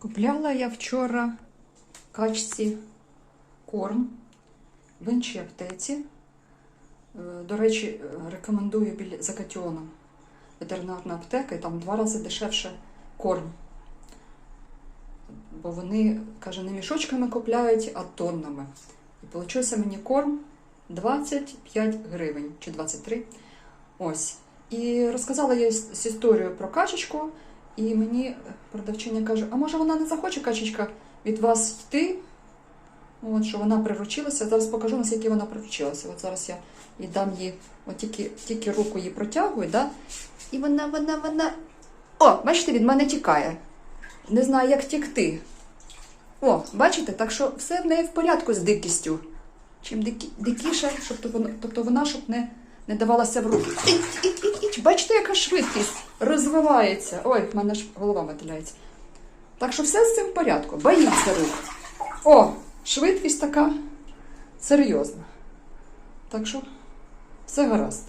Купляла я вчора качці корм в іншій аптеці. Е, До речі, рекомендую біля Закатіоном ветеринарна аптека, і там два рази дешевше корм. Бо вони, каже, не мішочками купляють, а тоннами. І получився мені корм 25 гривень чи 23. Ось. І розказала я з історію про качечку, і мені продавчиня каже: а може вона не захоче качечка від вас йти? От, що вона приручилася. Зараз покажу, наскільки вона приручилася. От зараз я і дам їй, от тільки, тільки руку їй протягую, да? і вона, вона, вона. О, бачите, від мене тікає. Не знаю, як тікти. О, бачите, так що все в неї в порядку з дикістю. Чим дикі, дикіше, щоб то вона, тобто вона щоб не, не давалася в руки. Іть, іть, іть, іть. Бачите, яка швидкість розвивається. Ой, в мене ж голова витиляється. Так що все з цим в порядку. Боїться рук. О, швидкість така серйозна. Так що все гаразд.